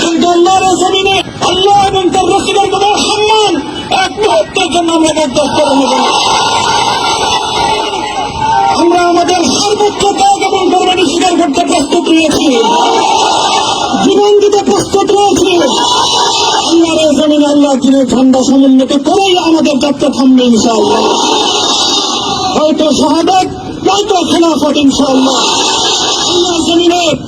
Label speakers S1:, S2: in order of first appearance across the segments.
S1: কিন্তু আল্লাহর জমিনে আল্লাহ এবং তার রসিদের কোনো সম্মান এক মুহূর্তের জন্য আমরা বরদাস্ত করে নেব। আমরা আমাদের সর্বোচ্চ ত্যাগ এবং কোরবানি স্বীকার করতে প্রস্তুত রয়েছি। জীবন দিতে প্রস্তুত রয়েছি। আল্লাহর জমিনে আল্লাহ দিনের ঠান্ডা সমুন্নত করেই আমাদের যাত্রা থামবে ইনশাআল্লাহ। হয়তো শাহাদাত, নয়তো খেলাফত ইনশাআল্লাহ। আল্লাহর জমিনে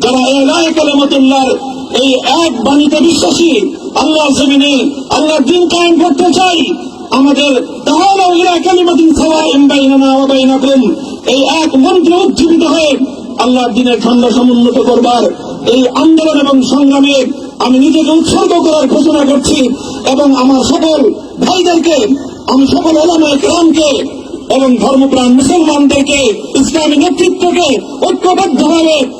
S1: যারা এই এক বাণীতে বিশ্বাসী আল্লাহ জমিনে আল্লাহর দিন করতে চাই। আমাদের তাহলে এই এক উজ্জীবিত হয়ে আল্লাহর দিনের খণ্ড সমুন্নত করবার এই আন্দোলন এবং সংগ্রামে আমি নিজেকে উৎসর্গ করার ঘোষণা করছি এবং আমার সকল ভাইদেরকে আমি সকল ওলামায় এবং ধর্মপ্রাণ মুসলমানদেরকে, ইসলামী নেতৃত্বকে ঐক্যবদ্ধভাবে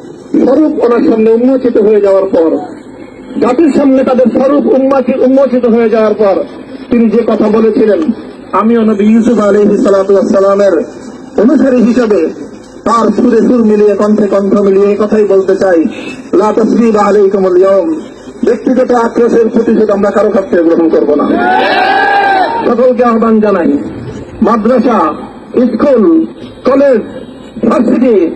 S1: স্বরূপ ওনার সামনে উন্মোচিত হয়ে যাওয়ার পর, জাতির সামনে তাদের স্বরূপ উন্মোচি- উন্মোচিত হয়ে যাওয়ার পর তিনি যে কথা বলেছিলেন, আমিও নবী ইউসুফ আলহি সালামের অনুসারী হিসাবে তার সুরে সুর মিলিয়ে, কণ্ঠে কণ্ঠ মিলিয়ে এই কথাই বলতে চাই। লা তসবিব আলাইকুমুল ইয়ৌম ব্যক্তিগত আক্রোশের প্রতিশোধ আমরা কারও কাছ থেকে গ্রহণ করব না। সকলকে আহ্বান জানাই, মাদ্রাসা, স্কুল, কলেজ, ভার্সিটি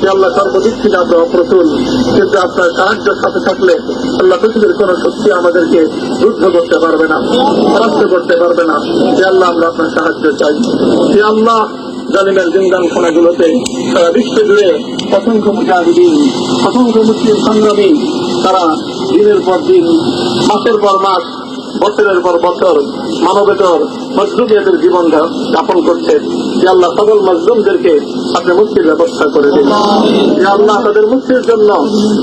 S1: হে আল্লাহ সর্বদিক থেকে আমরা অপ্রতুল কিন্তু আপনার সাহায্য সাথে থাকলে আল্লাহ পৃথিবীর কোন শক্তি আমাদেরকে যুদ্ধ করতে পারবে না, পরাস্ত করতে পারবে না। হে আল্লাহ আমরা আপনার সাহায্য চাই। হে আল্লাহ জালিমের জিন্দান খানাগুলোতে সারা বিশ্ব জুড়ে অসংখ্য মুজাহিদিন, অসংখ্য মুসলিম সংগ্রামী, তারা দিনের পর দিন, মাসের পর মাস বছরের পর বছর মানবেতর মজলুমিয়াদের জীবন যাপন করছে। যে আল্লাহ সকল মজলুমদেরকে আপনি মুক্তির ব্যবস্থা করে দিন। যে আল্লাহ তাদের মুক্তির জন্য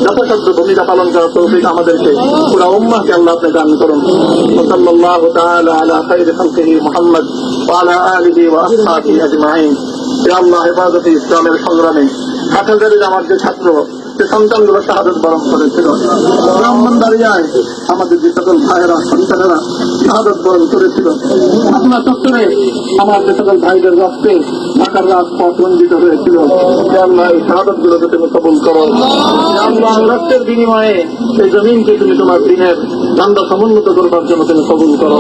S1: যথাসাধ্য ভূমিকা পালন করার তৌফিক আমাদেরকে পুরা উম্মাকে আল্লাহ আপনি দান করুন। ইসলামের সংগ্রামে হাটাজারির আমার যে ছাত্র সে সন্তানগুলো শাহাদত বরণ করেছিল ব্রাহ্মণবাড়িয়ায় আমাদের যে সকল ভাইয়েরা, সন্তানেরা শাহাদত বরণ করেছিল। আপনার চত্বরে আমার যে সকল ভাইদের রক্তে ঢাকার রাজপথ রঞ্জিত হয়েছিল। আল্লাহ এই শাহাদত গুলোকে তুমি কবল করো। আল্লাহ রক্তের বিনিময়ে সেই জমিনকে তুমি তোমার দিনের ধান্দা সমুন্নত করবার জন্য তুমি কবুল করো।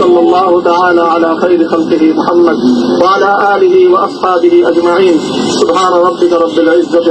S1: সাল্লাল্লাহু তাআলা আলা খাইর খালকিহি মুহাম্মদ ওয়া আলা আলিহি ওয়া আসহাবিহি আজমাইন। সুবহান রাব্বিকা রাব্বিল ইজ্জাতি